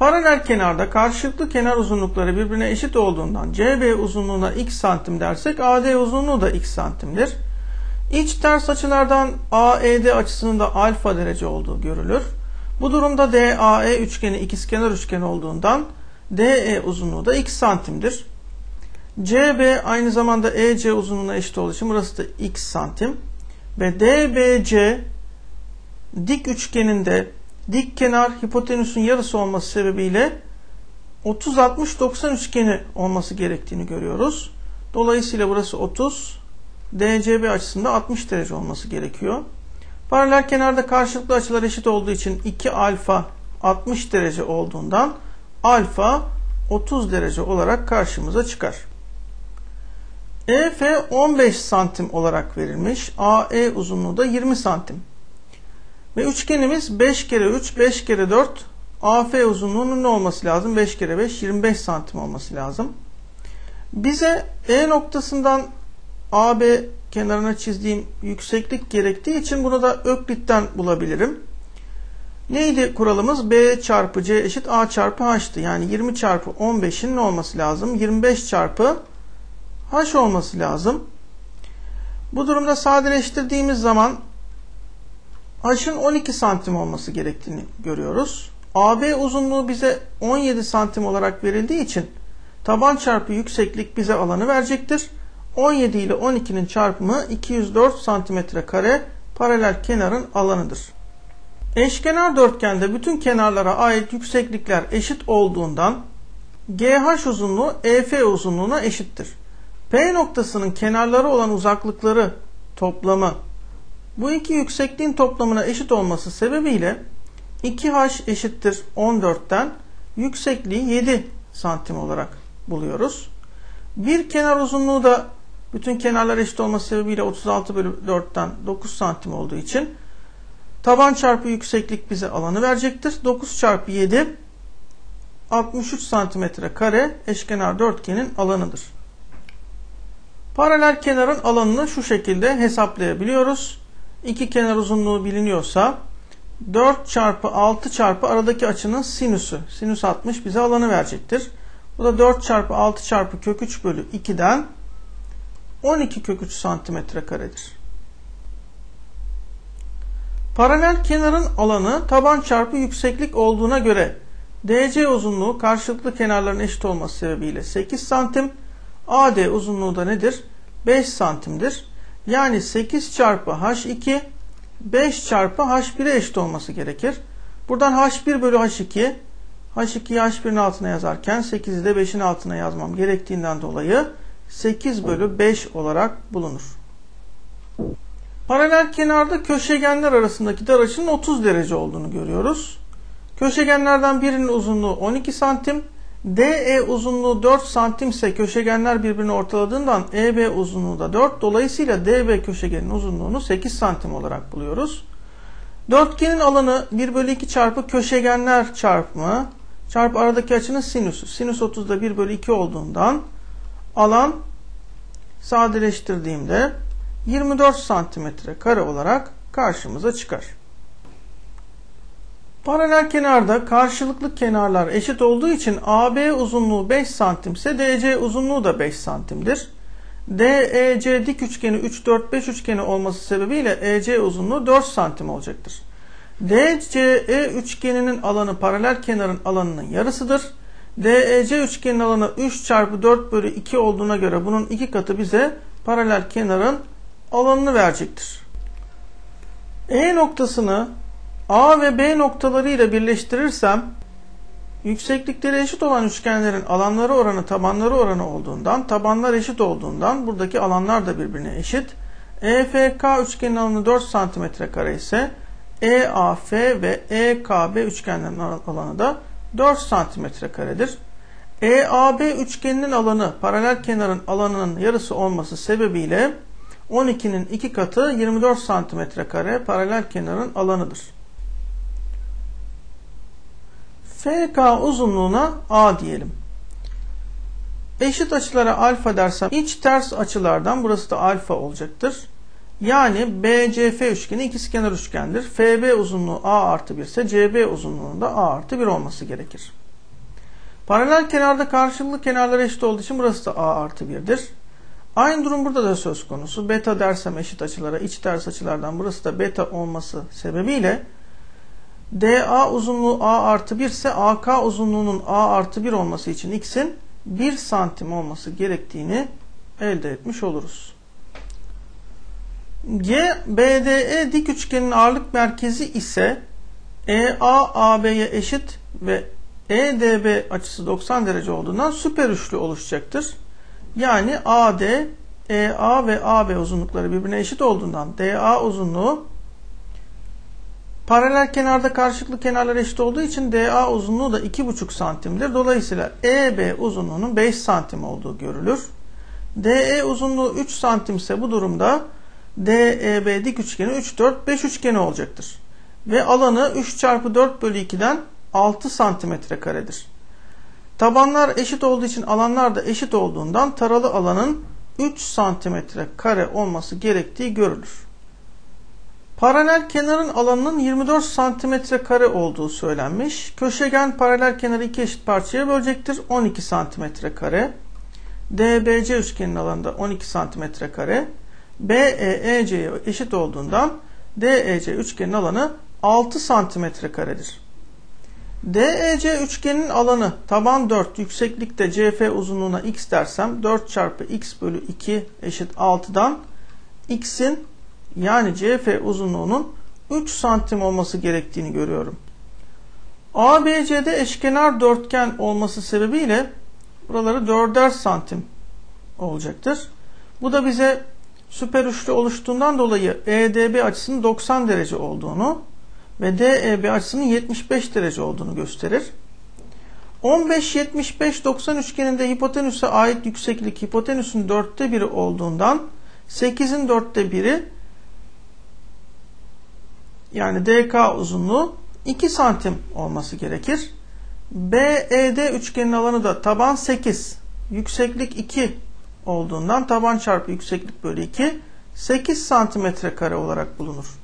Paralel kenarda karşılıklı kenar uzunlukları birbirine eşit olduğundan CB uzunluğuna x santim dersek AD uzunluğu da x santimdir. İç ters açılardan AED açısının da alfa derece olduğu görülür. Bu durumda DAE üçgeni ikizkenar üçgen olduğundan DE uzunluğu da x santimdir. CB aynı zamanda EC uzunluğuna eşit olduğu için burası da x santim. Ve DBC dik üçgeninde dik kenar hipotenüsün yarısı olması sebebiyle 30-60-90 üçgeni olması gerektiğini görüyoruz. Dolayısıyla burası 30, DCB açısında 60 derece olması gerekiyor. Paralel kenarda karşılıklı açılar eşit olduğu için 2 alfa 60 derece olduğundan alfa 30 derece olarak karşımıza çıkar. EF 15 santim olarak verilmiş. AE uzunluğu da 20 santim. Ve üçgenimiz 5 kere 3, 5 kere 4 AF uzunluğunun ne olması lazım? 5 kere 5, 25 santim olması lazım. Bize E noktasından AB kenarına çizdiğim yükseklik gerektiği için bunu da Öklit'ten bulabilirim. Neydi kuralımız? B çarpı C eşit A çarpı H'tı. Yani 20 çarpı 15'in ne olması lazım? 25 çarpı H olması lazım. Bu durumda sadeleştirdiğimiz zaman H'ın 12 santim olması gerektiğini görüyoruz. AB uzunluğu bize 17 santim olarak verildiği için taban çarpı yükseklik bize alanı verecektir. 17 ile 12'nin çarpımı 204 santimetre kare paralel kenarın alanıdır. Eşkenar dörtgende bütün kenarlara ait yükseklikler eşit olduğundan GH uzunluğu EF uzunluğuna eşittir. P noktasının kenarları olan uzaklıkları toplamı bu iki yüksekliğin toplamına eşit olması sebebiyle 2h eşittir 14'ten yüksekliği 7 santim olarak buluyoruz. Bir kenar uzunluğu da bütün kenarlar eşit olması sebebiyle 36 bölü 4'ten 9 santim olduğu için taban çarpı yükseklik bize alanı verecektir. 9 çarpı 7 63 santimetre kare eşkenar dörtgenin alanıdır. Paralel kenarın alanını şu şekilde hesaplayabiliyoruz. İki kenar uzunluğu biliniyorsa 4 çarpı 6 çarpı aradaki açının sinüsü. Sinüs 60 bize alanı verecektir. Bu da 4 çarpı 6 çarpı kök 3 bölü 2'den 12 kök 3 santimetre karedir. Paralel kenarın alanı taban çarpı yükseklik olduğuna göre DC uzunluğu karşılıklı kenarların eşit olması sebebiyle 8 santim. AD uzunluğu da nedir? 5 santimdir. Yani 8 çarpı H2 5 çarpı H1'e eşit olması gerekir. Buradan H1 bölü H2 H2'yi H1'in altına yazarken 8'i de 5'in altına yazmam gerektiğinden dolayı 8 bölü 5 olarak bulunur. Paralel kenarda köşegenler arasındaki dar açının 30 derece olduğunu görüyoruz. Köşegenlerden birinin uzunluğu 12 santim, DE uzunluğu 4 santim ise köşegenler birbirini ortaladığından EB uzunluğu da 4. Dolayısıyla DB köşegenin uzunluğunu 8 santim olarak buluyoruz. Dörtgenin alanı 1 bölü 2 çarpı köşegenler çarpımı çarpı aradaki açının sinüsü. Sinüs 30'da 1 bölü 2 olduğundan alan sadeleştirdiğimde 24 santimetre kare olarak karşımıza çıkar. Paralel kenarda karşılıklı kenarlar eşit olduğu için AB uzunluğu 5 santim ise DC uzunluğu da 5 santimdir. DEC dik üçgeni 3 4 5 üçgeni olması sebebiyle EC uzunluğu 4 santim olacaktır. DCE üçgeninin alanı paralel kenarın alanının yarısıdır. DEC üçgenin alanı 3 çarpı 4 bölü 2 olduğuna göre bunun iki katı bize paralel kenarın alanını verecektir. E noktasını A ve B noktalarıyla birleştirirsem yükseklikleri eşit olan üçgenlerin alanları oranı tabanları oranı olduğundan tabanlar eşit olduğundan buradaki alanlar da birbirine eşit. EFK üçgenin alanı 4 cm kare ise EAF ve EKB üçgenlerin alanı da 4 cm karedir. EAB üçgeninin alanı paralel kenarın alanının yarısı olması sebebiyle 12'nin 2 katı 24 cm kare paralel kenarın alanıdır. FK uzunluğuna A diyelim. Eşit açılara alfa dersem iç ters açılardan burası da alfa olacaktır. Yani BCF üçgeni ikizkenar üçgendir. FB uzunluğu A artı 1 ise CB uzunluğunun da A artı 1 olması gerekir. Paralel kenarda karşılıklı kenarlar eşit olduğu için burası da A artı 1'dir. Aynı durum burada da söz konusu. Beta dersem eşit açılara, iç ters açılardan burası da beta olması sebebiyle DA uzunluğu A artı 1 ise AK uzunluğunun A artı 1 olması için x'in 1 santim olması gerektiğini elde etmiş oluruz. G, BDE dik üçgenin ağırlık merkezi ise EA AB'ye eşit ve EDB açısı 90 derece olduğundan süper üçlü oluşacaktır. Yani AD, EA ve AB uzunlukları birbirine eşit olduğundan DA uzunluğu paralel kenarda karşılıklı kenarlar eşit olduğu için DA uzunluğu da 2,5 santimdir. Dolayısıyla EB uzunluğunun 5 santim olduğu görülür. DE uzunluğu 3 santim ise bu durumda DEB dik üçgeni 3, 4, 5 üçgeni olacaktır. Ve alanı 3 çarpı 4 bölü 2'den 6 santimetre karedir. Tabanlar eşit olduğu için alanlar da eşit olduğundan taralı alanın 3 santimetre kare olması gerektiği görülür. Paralel kenarın alanının 24 santimetre kare olduğu söylenmiş. Köşegen paralel kenarı iki eşit parçaya bölecektir. 12 santimetre kare. DBC üçgenin alanında 12 santimetre kare. BEEC'ye eşit olduğundan DEC üçgenin alanı 6 santimetre karedir. DEC üçgenin alanı taban 4 yükseklikte CF uzunluğuna x dersem 4 çarpı x bölü 2 eşit 6'dan x'in yani CF uzunluğunun 3 santim olması gerektiğini görüyorum. ABC'de eşkenar dörtgen olması sebebiyle buraları 4'er santim olacaktır. Bu da bize süper üçlü oluştuğundan dolayı EDB açısının 90 derece olduğunu ve DEB açısının 75 derece olduğunu gösterir. 15-75-90 üçgeninde hipotenüse ait yükseklik hipotenüsün dörtte biri olduğundan 8'in dörtte biri yani DK uzunluğu 2 santim olması gerekir. BED üçgenin alanı da taban 8, yükseklik 2 olduğundan taban çarpı yükseklik bölü 2 8 santimetre kare olarak bulunur.